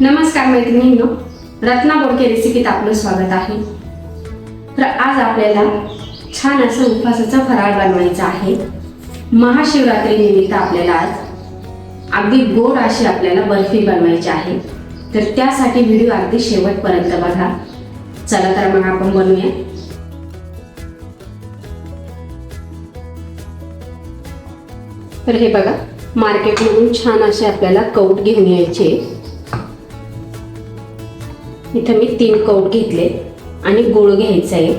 नमस्कार मैत्रिणींनो रत्ना बोडके रेसिपीत आपलं स्वागत आहे. तर आज आपल्याला छान असं उपवासाचा फराळ बनवायचा आहे. महाशिवरात्री निमित्त आपल्याला आज अगदी गोड अशी आपल्याला बर्फी बनवायची आहे. तर त्यासाठी व्हिडिओ अगदी शेवटपर्यंत बघा. चला तर मग आपण बनवूया. तर हे बघा मार्केटमधून छान असे आपल्याला कौट घेऊन यायचे. इथं मी तीन कौट घेतले आणि गुळ घ्यायचा आहे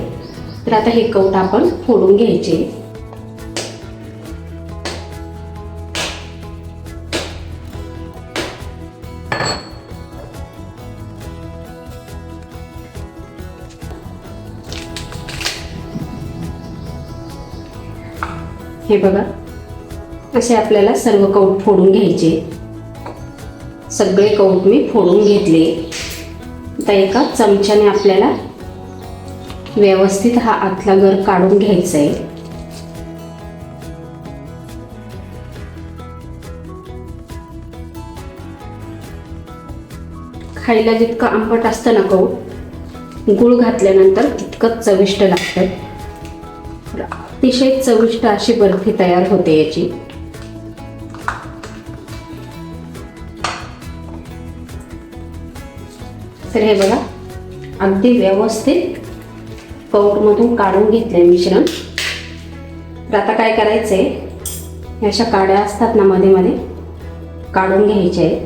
तर आता हे कौट आपण फोडून घ्यायचे. हे बघा असे आपल्याला सर्व कौट फोडून घ्यायचे. सगळे कौट मी फोडून घेतले. आता एका चमच्याने आपल्याला व्यवस्थित हा आतला गर काढून घ्यायचा आहे खायला जितकं आंबट असतं ना गहू गुळ घातल्यानंतर तितकंच चविष्ट लागतं. अतिशय चविष्ट अशी बर्फी तयार होते याची. तर हे बघा अगदी व्यवस्थित कौटमधून काढून घेतले मिश्रण. तर आता काय करायचंय? ह्या अशा काड्या असतात ना मध्ये मध्ये काढून घ्यायचे आहेत.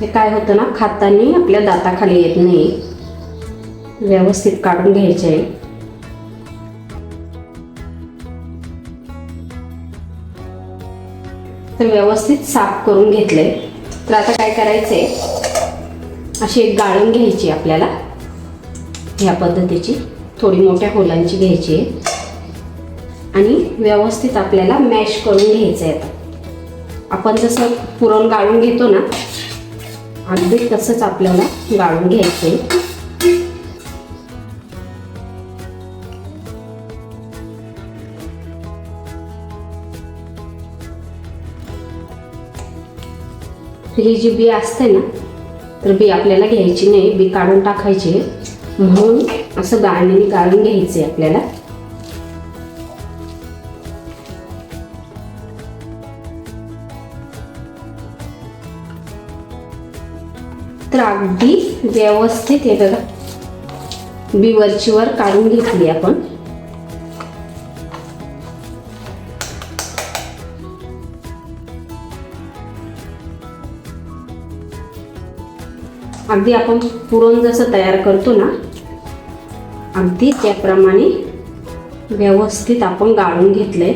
हे काय होतं ना खाताना आपल्या दाताखाली येत नाही. व्यवस्थित काढून घ्यायचे आहे तर व्यवस्थित साफ करून घेतले तर आता काय करायचंय? अशी एक गाळून घ्यायची आपल्याला. ह्या पद्धतीची. थोडी मोठ्या होलांची घ्यायची आहे. आणि व्यवस्थित आपल्याला मॅश करून घ्यायचं आहे आता. आपण जसं पुरण गाळून घेतो ना अगदी तसंच आपल्याला गाळून घ्यायचं आहे ही जी बी असते ना तर बी आपल्याला घ्यायची नाही बी काढून टाकायची म्हणून असं गाळणीने गाळून घ्यायचे आपल्याला. तर अगदी व्यवस्थित हे बघा बी वरची वर काढून घेतली आपण. अगदी आपण पुरण जसं तयार करतो ना अगदी त्याप्रमाणे व्यवस्थित आपण गाळून घेतलंय.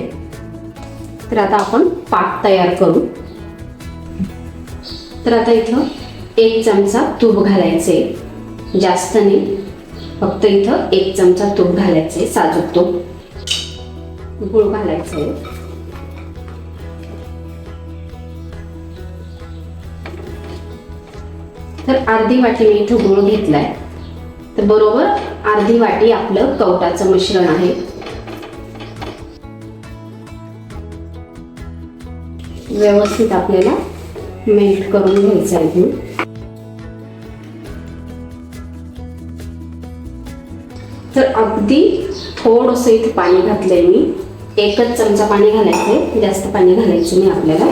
तर आता आपण पाक तयार करू. तर आता इथं एक चमचा तूप घालायचे. जास्त नाही फक्त इथं एक चमचा तूप घालायचे साजूक तूप. गुळ घालायचे. तर अर्धी वाटी मी इथं गुळ घेतलाय. तर बरोबर अर्धी वाटी आपलं कवटाचं मिश्रण आहे. व्यवस्थित आपल्याला मेल्ट करून घ्यायचं आहे. गुळ तर अगदी थोडंसं इथे पाणी घातलंय मी. एकच चमचा पाणी घालायचंय. जास्त पाणी घालायचं नाही आपल्याला.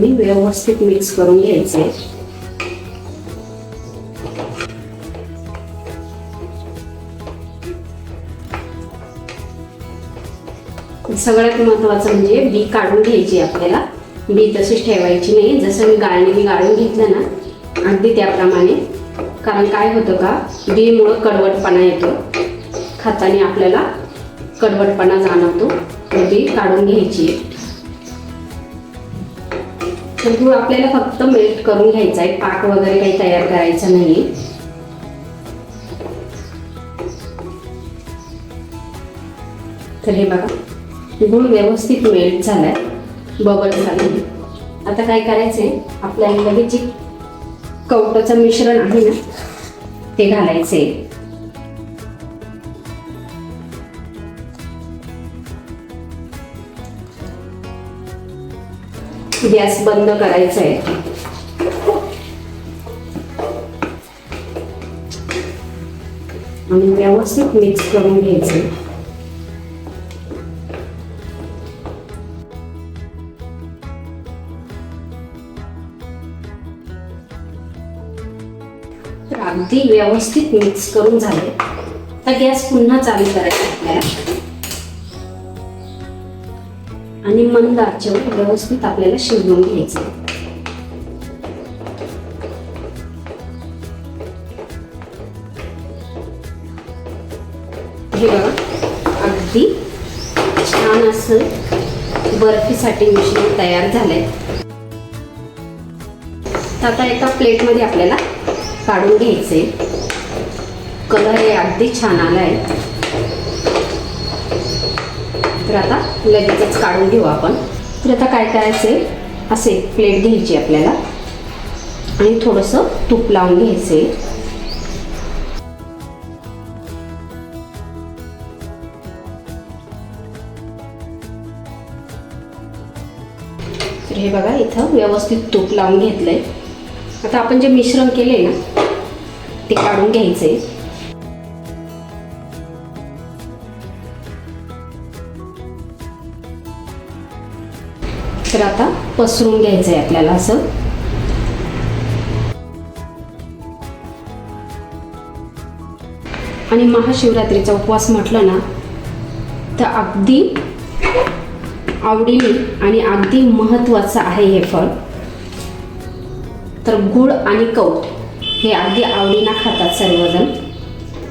आणि व्यवस्थित मिक्स करून घ्यायचे. सगळ्यात महत्वाचं म्हणजे बी काढून घ्यायची आपल्याला. बी तशीच ठेवायची नाही. जसं मी गाळणी गाळून घेतलं ना अगदी त्याप्रमाणे. कारण काय होतं का बीमुळं कडवटपणा येतो. खाताने आपल्याला कडवटपणा जाणवतो. तर बी काढून घ्यायची. तर आपल्याला फक्त मेल्ट करून घ्यायचा आहे. पाक वगैरे काही तयार करायचं नाही. तर हे बघा गूळ व्यवस्थित मेल्ट झालाय. बबल झाले आता काय करायचंय? आपल्याला लगेच जे कवटाचं मिश्रण आहे ना ते घालायचे गॅस बंद करायचा आहे. आणि व्यवस्थित मिक्स करून घ्यायचे. तर अगदी व्यवस्थित मिक्स करून झाले. तर गॅस पुन्हा चालू करायचा आपल्याला. आणि मंद आचेवर व्यवस्थित आपल्याला शिजवून घ्यायचं. हे बघा अगदी छान असं बर्फीसाठी मिश्रण तयार झालंय. तर आता एका प्लेटमध्ये आपल्याला काढून घ्यायचे कलर हे अगदी छान आलाय. तर आता लगेचच काढून घेऊ आपण. तर आता काय करायचे असे प्लेट घ्यायची आपल्याला. आणि थोडंसं तूप लावून घ्यायचे तर हे बघा इथं व्यवस्थित तूप लावून घेतलंय. आता आपण जे मिश्रण केले ना ते काढून घ्यायचे तर आता पसरून घ्यायचं आहे आपल्याला असं. आणि महाशिवरात्रीचा उपवास म्हटलं ना तर अगदी आवडीने आणि अगदी महत्त्वाचं आहे हे फळ. तर गुळ आणि कौट हे अगदी आवडीनं खातात सर्वजण.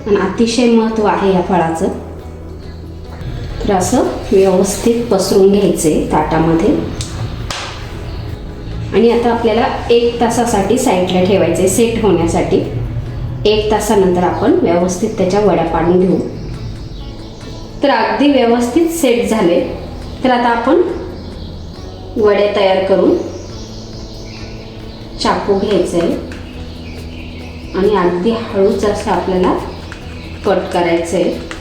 आणि अतिशय महत्त्व आहे या फळाचं. तर असं व्यवस्थित पसरून घ्यायचे ताटामध्ये. आणि आता आपल्याला एक तासासाठी साईडला ठेवायचे सेट होण्यासाठी. एक तासानंतर आपण व्यवस्थित त्याच्या वड्या पाडून घेऊ. तर अगदी व्यवस्थित सेट झाले. तर आता आपण वडे तयार करून चाकू घ्यायचे आणि अगदी हळूच असं आपल्याला कट करायचं आहे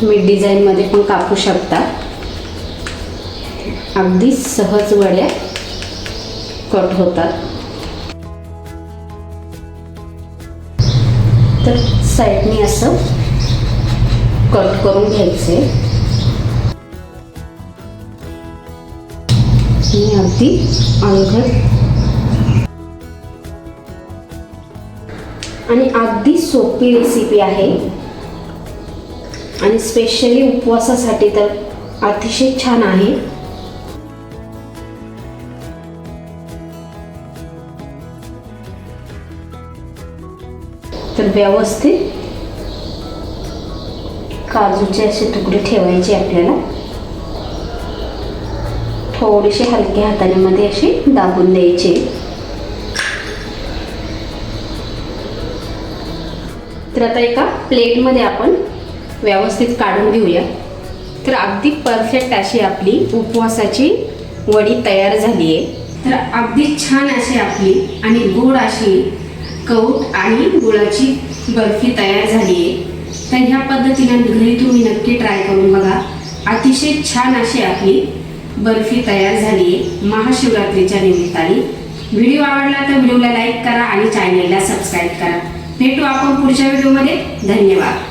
तुम्ही डिझाईनमध्ये पण कापू शकता. अगदी सहज वड्या कट होतात. तर साईडने असं कट करून घ्यायचे. आणि अगदी अलगद आणि अगदी सोपी रेसिपी आहे. आणि स्पेशली उपवासासाठी तर अतिशय छान आहे. तर व्यवस्थित काजूचे असे तुकडे ठेवायचे आपल्याला. थोडेसे हलक्या हाताने मध्ये असे दाबून द्यायचे. तर आता एका प्लेटमध्ये आपण व्यवस्थित काढून घेऊया. तर अगदी परफेक्ट अशी आपली उपवासाची वडी तयार झाली आहे तर अगदी छान अशी आपली आणि गोड अशी कौट आणि गुळाची बर्फी तयार झाली आहे तर ह्या पद्धतीने घरी तुम्ही नक्की ट्राय करून बघा. अतिशय छान अशी आपली बर्फी तयार झाली आहे महाशिवरात्रीच्या निमित्ताने. व्हिडिओ आवडला तर व्हिडिओला लाईक करा आणि चॅनलला सबस्क्राईब करा. भेटू आपण पुढच्या व्हिडिओमध्ये धन्यवाद.